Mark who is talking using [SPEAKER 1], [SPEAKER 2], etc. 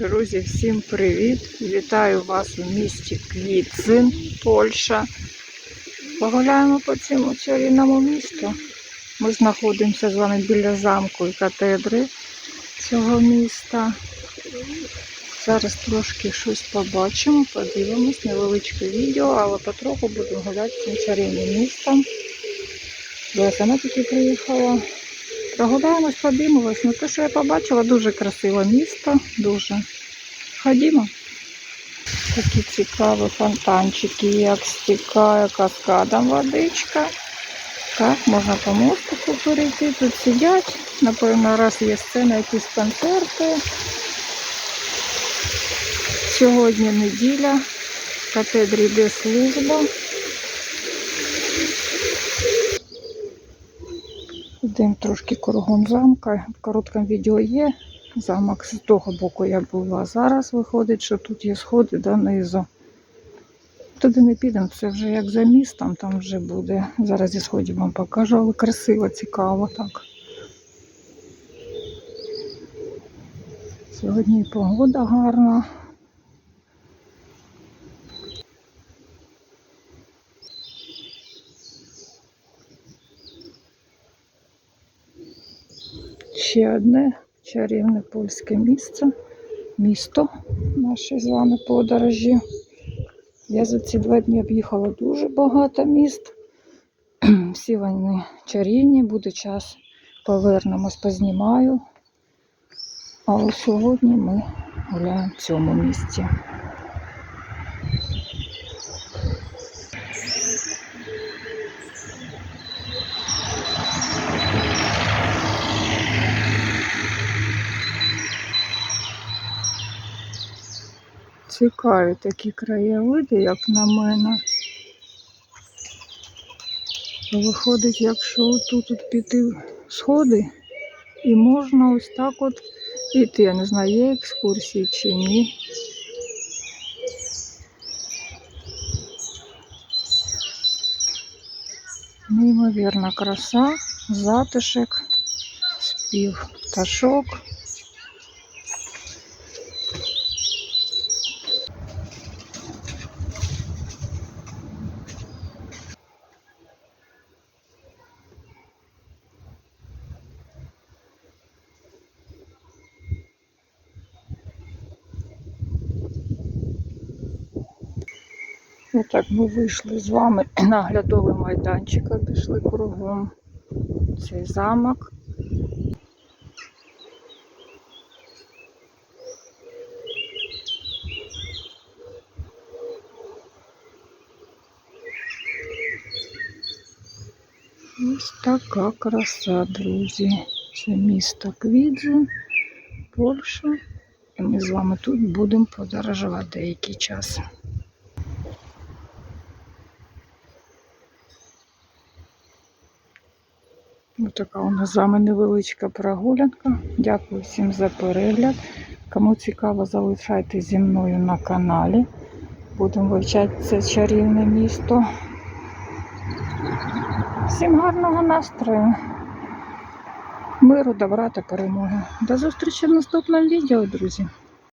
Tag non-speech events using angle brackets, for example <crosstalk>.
[SPEAKER 1] Друзі, всім привіт! Вітаю вас у місті Квіцин, Польща. Погуляємо по цьому чарівному місту. Ми знаходимося з вами біля замку і катедри цього міста. Зараз трошки щось побачимо, подивимось, невеличке відео, але потроху будемо гуляти цим чарівним містом. Я сама тільки приїхала. Прогуляємось, подивимось. Ну, те, що я побачила, дуже красиве місто, дуже. Ходімо. Такі цікаві фонтанчики, як стікає каскадом водичка. Так, можна по мостику перейти. Тут сидять. Напевно, раз є сцена, якісь концерти. Сьогодні неділя. В катедрі йде служба. Йдемо трошки кругом замка. В короткому відео є. Замок з того боку я була. Зараз виходить, що тут є сходи донизу. Туди не підемо, це вже як за містом, там вже буде. Зараз зі сходів вам покажу, але красиво, цікаво так. Сьогодні погода гарна. Ще одне чарівне польське місце, місто нашої з вами подорожі. Я за ці два дні об'їхала дуже багато міст. <clears throat> Всі вони чарівні, буде час, повернемось, познімаю. Але сьогодні ми гуляємо в цьому місці. Цікаві такі краєвиди, як на мене. Виходить, якщо тут, тут піти сходи, і можна ось так от піти. Я не знаю, є екскурсії чи ні. Неймовірна краса, затишок, спів пташок. І так ми вийшли з вами <clears throat> на оглядовий майданчик, обійшли кругом цей замок. Ось така краса, друзі. Це місто Квідзи, Польща. І ми з вами тут будемо подорожувати деякий час. Ось така у нас з вами невеличка прогулянка. Дякую всім за перегляд. Кому цікаво, залишайтесь зі мною на каналі. Будемо вивчати це чарівне місто. Всім гарного настрою, миру, добра та перемоги. До зустрічі в наступному відео, друзі.